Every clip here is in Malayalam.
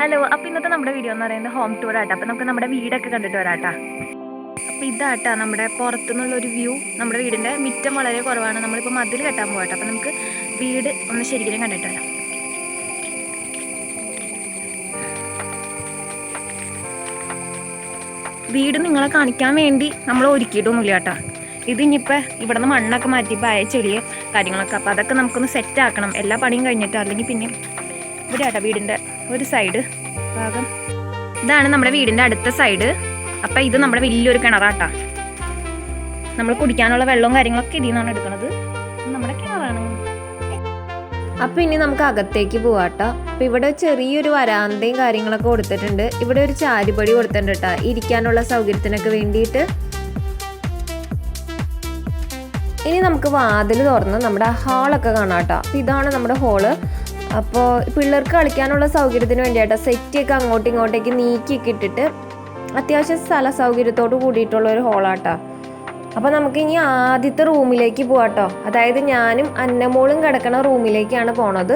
ഹലോ അപ്പൊ ഇന്നത്തെ നമ്മുടെ വീഡിയോ എന്ന് പറയുന്നത് ഹോം ടൂർ ആട്ടോ. അപ്പൊ നമുക്ക് നമ്മുടെ വീടൊക്കെ കണ്ടിട്ട് വരാട്ടാ. അപ്പൊ ഇതാട്ടാ നമ്മുടെ പുറത്തുനിന്നുള്ള ഒരു വ്യൂ നമ്മുടെ വീടിന്റെ മിറ്റം വളരെ കുറവാണ്. നമ്മളിപ്പോൾ മതിൽ കെട്ടാൻ പോകട്ടെ അപ്പൊ നമുക്ക് വീട് ഒന്ന് ശരിക്കും കണ്ടിട്ട് വരാം. വീട് നിങ്ങളെ കാണിക്കാൻ വേണ്ടി നമ്മൾ ഒരുക്കിയിട്ടൊന്നുമില്ല കേട്ടോ. ഇത് ഇനിയിപ്പോൾ ഇവിടെ നിന്ന് മണ്ണൊക്കെ മാറ്റി പായ ചെളിയ കാര്യങ്ങളൊക്കെ. അപ്പോൾ അതൊക്കെ നമുക്കൊന്ന് സെറ്റ് ആക്കണം. എല്ലാ പണിയും കഴിഞ്ഞിട്ട്? അല്ലെങ്കിൽ പിന്നെ ഇവിടെ ആട്ടോ വീടിന്റെ ഒരു സൈഡ് ഭാഗം. ഇതാണ് നമ്മുടെ വീടിന്റെ അടുത്ത സൈഡ് അപ്പം ഇത് നമ്മുടെ വലിയൊരു കിണറാട്ടാ. നമ്മൾ കുടിക്കാനുള്ള വെള്ളവും കാര്യങ്ങളൊക്കെ ഇതിൽ നിന്നാണ് എടുക്കുന്നത്. നമ്മുടെ കിണറാണ്. അപ്പം ഇനി നമുക്ക് അകത്തേക്ക് പോവാട്ടോ. അപ്പം ഇവിടെ ചെറിയൊരു വരാന്തയും കാര്യങ്ങളൊക്കെ കൊടുത്തിട്ടുണ്ട്. ഇവിടെ ഒരു ചാരിപടി കൊടുത്തിട്ടുണ്ട് കേട്ടോ ഇരിക്കാനുള്ള സൗകര്യത്തിനൊക്കെ വേണ്ടിയിട്ട്. ഇനി നമുക്ക് വാതിൽ തുറന്ന് നമ്മുടെ ഹാളൊക്കെ കാണാം കേട്ടോ അപ്പം ഇതാണ് നമ്മുടെ ഹാൾ അപ്പോൾ പിള്ളേർക്ക് കളിക്കാനുള്ള സൗകര്യത്തിന് വേണ്ടിയാട്ടോ സെറ്റിയൊക്കെ അങ്ങോട്ടും ഇങ്ങോട്ടേക്ക് നീക്കിയൊക്കെ ഇട്ടിട്ട് അത്യാവശ്യം സ്ഥല സൗകര്യത്തോട് കൂടിയിട്ടുള്ള ഒരു ഹാളാട്ടോ. അപ്പോൾ നമുക്ക് ഇനി ആദ്യത്തെ റൂമിലേക്ക് പോവാട്ടോ. അതായത് ഞാനും അന്നമോളും കിടക്കണ റൂമിലേക്കാണ് പോണത്.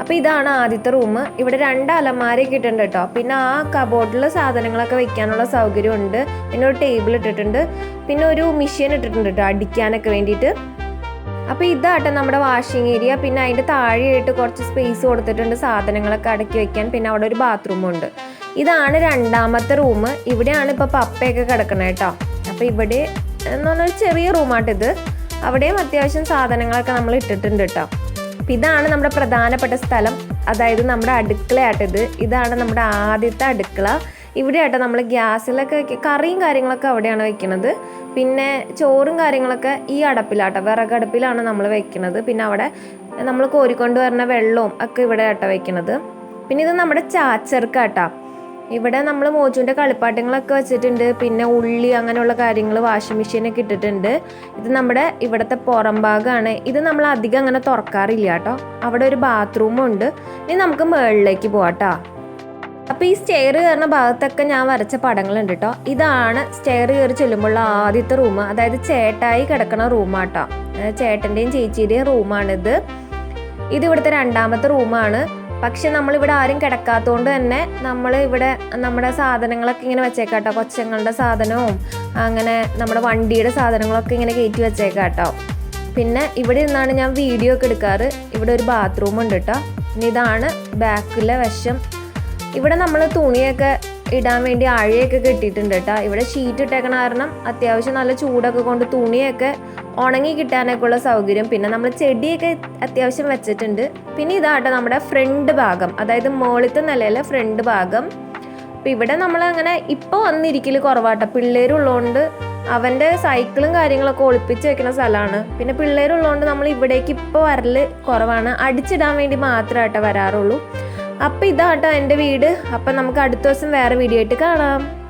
അപ്പോൾ ഇതാണ് ആദ്യത്തെ റൂം. ഇവിടെ രണ്ട് അലമാരയൊക്കെ ഇട്ടിട്ടുണ്ട് കേട്ടോ പിന്നെ ആ കബോർഡിൽ സാധനങ്ങളൊക്കെ വെക്കാനുള്ള സൗകര്യമുണ്ട്. പിന്നെ ഒരു ടേബിൾ ഇട്ടിട്ടുണ്ട്. പിന്നെ ഒരു മെഷീൻ ഇട്ടിട്ടുണ്ട് കേട്ടോ അടിക്കാനൊക്കെ വേണ്ടിയിട്ട്. അപ്പോൾ ഇതാട്ടെ നമ്മുടെ വാഷിംഗ് ഏരിയ പിന്നെ അതിന്റെ താഴെയായിട്ട് കുറച്ച് സ്പേസ് കൊടുത്തിട്ടുണ്ട് സാധനങ്ങളൊക്കെ അടക്കി വെക്കാൻ. പിന്നെ അവിടെ ഒരു ബാത്റൂമും ഉണ്ട്. ഇതാണ് രണ്ടാമത്തെ റൂം ഇവിടെയാണ് ഇപ്പോൾ പപ്പയൊക്കെ കിടക്കണേ കേട്ടോ അപ്പോൾ ഇവിടെ എന്ന് പറഞ്ഞാൽ ചെറിയ റൂമാട്ടിത് അവിടെയും അത്യാവശ്യം സാധനങ്ങളൊക്കെ നമ്മൾ ഇട്ടിട്ടുണ്ട് കേട്ടോ അപ്പോൾ ഇതാണ് നമ്മുടെ പ്രധാനപ്പെട്ട സ്ഥലം. അതായത് നമ്മുടെ അടുക്കളയാട്ടിത് ഇതാണ് നമ്മുടെ ആദ്യത്തെ അടുക്കള. ഇവിടെയാട്ടോ നമ്മൾ ഗ്യാസിലൊക്കെ കറിയും കാര്യങ്ങളൊക്കെ അവിടെയാണ് വെക്കുന്നത് പിന്നെ ചോറും കാര്യങ്ങളൊക്കെ ഈ അടപ്പിലാട്ടോ വിറകടുപ്പിലാണ് നമ്മൾ വെക്കുന്നത് പിന്നെ അവിടെ നമ്മൾ കോരിക്കൊണ്ട് വരുന്ന വെള്ളവും ഒക്കെ ഇവിടെ ആട്ടോ വെക്കുന്നത് പിന്നെ ഇത് നമ്മുടെ ചാച്ചർക്കാട്ടോ. ഇവിടെ നമ്മൾ മോജുവിന്റെ കളിപ്പാട്ടങ്ങളൊക്കെ വെച്ചിട്ടുണ്ട്. പിന്നെ ഉള്ളി അങ്ങനെയുള്ള കാര്യങ്ങൾ വാഷിംഗ് മെഷീനൊക്കെ ഇട്ടിട്ടുണ്ട്. ഇത് നമ്മുടെ ഇവിടുത്തെ പുറം ഭാഗമാണ് ഇത് നമ്മൾ അധികം അങ്ങനെ തുറക്കാറില്ല കേട്ടോ. അവിടെ ഒരു ബാത്റൂമും ഉണ്ട് ഇനി നമുക്ക് മുകളിലേക്ക് പോവാട്ടോ. അപ്പോൾ ഈ സ്റ്റെയർ കയറുന്ന ഭാഗത്തൊക്കെ ഞാൻ വരച്ച പടങ്ങളുണ്ട് കേട്ടോ ഇതാണ് സ്റ്റെയർ കയറി ചെല്ലുമ്പോഴുള്ള ആദ്യത്തെ റൂം. അതായത് ചേട്ടായി കിടക്കണ റൂമാട്ടോ ചേട്ടന്റെയും ചേച്ചിയുടെയും റൂമാണിത്. ഇത് ഇവിടുത്തെ രണ്ടാമത്തെ റൂമാണ്. പക്ഷെ നമ്മളിവിടെ ആരും കിടക്കാത്തതുകൊണ്ട് തന്നെ നമ്മൾ ഇവിടെ നമ്മുടെ സാധനങ്ങളൊക്കെ ഇങ്ങനെ വെച്ചേക്കാട്ടോ കൊച്ചങ്ങളുടെ സാധനവും അങ്ങനെ നമ്മുടെ വണ്ടിയുടെ സാധനങ്ങളൊക്കെ ഇങ്ങനെ കയറ്റി വെച്ചേക്കാട്ടോ പിന്നെ ഇവിടെ നിന്നാണ് ഞാൻ വീഡിയോ ഒക്കെ എടുക്കാറ്. ഇവിടെ ഒരു ബാത്റൂം ഉണ്ട് കേട്ടോ ഇനി ഇതാണ് ബാക്കിലെ വശം. ഇവിടെ നമ്മൾ തുണിയൊക്കെ ഇടാൻ വേണ്ടി അഴയൊക്കെ കെട്ടിയിട്ടുണ്ട് കേട്ടോ. ഇവിടെ ഷീറ്റ് ഇട്ടേക്കണ കാരണം അത്യാവശ്യം നല്ല ചൂടൊക്കെ കൊണ്ട് തുണിയൊക്കെ ഉണങ്ങി കിട്ടാനൊക്കെ ഉള്ള സൗകര്യം. പിന്നെ നമ്മൾ ചെടിയൊക്കെ അത്യാവശ്യം വെച്ചിട്ടുണ്ട്. പിന്നെ ഇതാട്ടോ നമ്മുടെ ഫ്രണ്ട് ഭാഗം. അതായത് മുകളിലത്തെ നിലയിലെ ഫ്രണ്ട് ഭാഗം. അപ്പം ഇവിടെ നമ്മൾ അങ്ങനെ ഇപ്പോൾ വന്നിരിക്കൽ കുറവാട്ടോ പിള്ളേരുള്ളതുകൊണ്ട് അവന്റെ സൈക്കിളും കാര്യങ്ങളൊക്കെ ഒളിപ്പിച്ച് വെക്കുന്ന സ്ഥലമാണ്. പിന്നെ പിള്ളേരുള്ളതുകൊണ്ട് നമ്മൾ ഇവിടേക്ക് ഇപ്പോൾ വരൽ കുറവാണ്. അടിച്ചിടാൻ വേണ്ടി മാത്രമായിട്ടേ വരാറുള്ളൂ. അപ്പം ഇതാട്ടോ എന്റെ വീട്. അപ്പം നമുക്ക് അടുത്ത ദിവസം വേറെ വീഡിയോ ആയിട്ട് കാണാം.